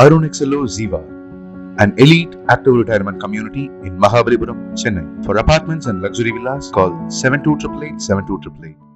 Arun Ziva, an elite active retirement community in Mahabalipuram, Chennai. For apartments and luxury villas, call 7288 72888.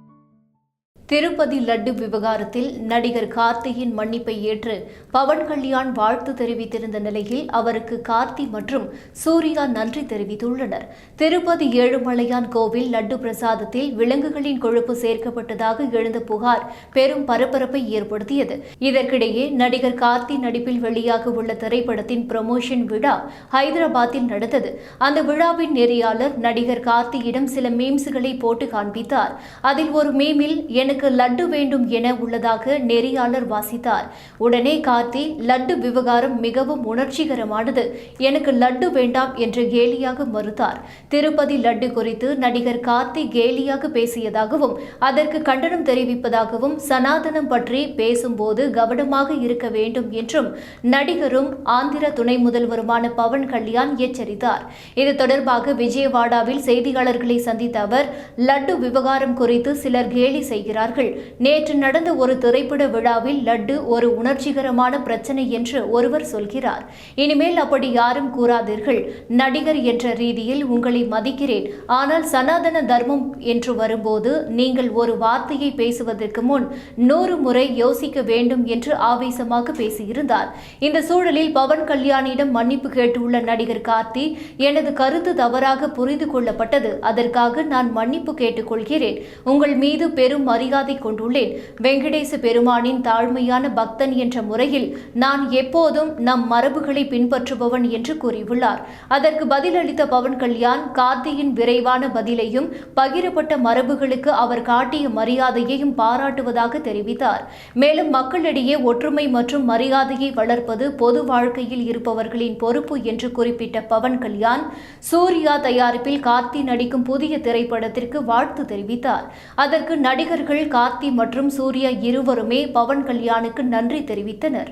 Tirupati laddu விவகாரத்தில் நடிகர் கார்த்தியின் மன்னிப்பை ஏற்று பவன் கல்யாண் வாழ்த்து தெரிவித்திருந்த நிலையில் அவருக்கு கார்த்தி மற்றும் சூர்யா நன்றி தெரிவித்துள்ளனர். திருப்பதி ஏழுமலையான் கோவில் லட்டு பிரசாதத்தில் விலங்குகளின் கொழுப்பு சேர்க்கப்பட்டதாக எழுந்த புகார் பெரும் பரபரப்பை ஏற்படுத்தியது. இதற்கிடையே நடிகர் கார்த்தி நடிப்பில் வெளியாக உள்ள திரைப்படத்தின் ப்ரமோஷன் விழா ஹைதராபாத்தில் நடந்தது. அந்த விழாவின் நெறியாளர் நடிகர் கார்த்தியிடம் சில மீம்ஸ்களை போட்டு காண்பித்தார். அதில் ஒரு மீமில் எனக்கு லட்டு வேண்டும் என உள்ளதாக நெறியாளர் வாசித்தார். உடனே கார்த்தி லட்டு விவகாரம் மிகவும் உணர்ச்சிகரமானது. எனக்கு லட்டு வேண்டாம் என்று கேலியாக மறுத்தார். திருப்பதி லட்டு குறித்து நடிகர் கார்த்தி கேலியாக பேசியதாகவும் அதற்கு கண்டனம் தெரிவிப்பதாகவும் சனாதனம் பற்றி பேசும்போது கவனமாக இருக்க வேண்டும் என்றும் நடிகரும் ஆந்திர துணை முதல்வருமான பவன் கல்யாண் எச்சரித்தார். இது தொடர்பாக விஜயவாடாவில் செய்தியாளர்களை சந்தித்த அவர் லட்டு விவகாரம் குறித்து சிலர் கேலி செய்கிறார் கூறினார்கள் நேற்று நடந்த ஒரு திரைப்பட விழாவில் லட்டு ஒரு உணர்ச்சிகரமான பிரச்சனை என்று ஒருவர் சொல்கிறார். இனிமேல் அப்படி யாரும் கூறாதீர்கள். நடிகர் என்ற ரீதியில் உங்களை மதிக்கிறேன். ஆனால் சனாதன தர்மம் என்று வரும்போது நீங்கள் ஒரு வார்த்தையை பேசுவதற்கு முன் நூறு முறை யோசிக்க வேண்டும் என்று ஆவேசமாக பேசியிருந்தார். இந்த சூழலில் பவன் கல்யாணியிடம் மன்னிப்பு கேட்டுள்ள நடிகர் கார்த்தி எனது கருத்து தவறாக புரிந்து கொள்ளப்பட்டது. அதற்காக நான் மன்னிப்பு கேட்டுக்கொள்கிறேன். உங்கள் மீது பெரும் மரியாதை கொண்டுள்ளேன். வெங்கடேச பெருமானின் தாழ்மையான பக்தன் என்ற முறையில் நான் எப்போதும் நம் மரபுகளை பின்பற்றுபவன் என்று கூறியுள்ளார். அதற்கு பதிலளித்த பவன் கல்யாண் கார்த்தியின் விரைவான பதிலையும் பகிரப்பட்ட மரபுகளுக்கு அவர் காட்டிய மரியாதையையும் பாராட்டுவதாக தெரிவித்தார். மேலும் மக்களிடையே ஒற்றுமை மற்றும் மரியாதையை வளர்ப்பது பொது வாழ்க்கையில் இருப்பவர்களின் பொறுப்பு என்று குறிப்பிட்ட பவன் கல்யாண் சூர்யா தயாரிப்பில் கார்த்தி நடிக்கும் புதிய திரைப்படத்திற்கு வாழ்த்து தெரிவித்தார். அதற்கு நடிகர்கள் கார்த்தி மற்றும் சூர்யா இருவருமே பவன் கல்யாணுக்கு நன்றி தெரிவித்தனர்.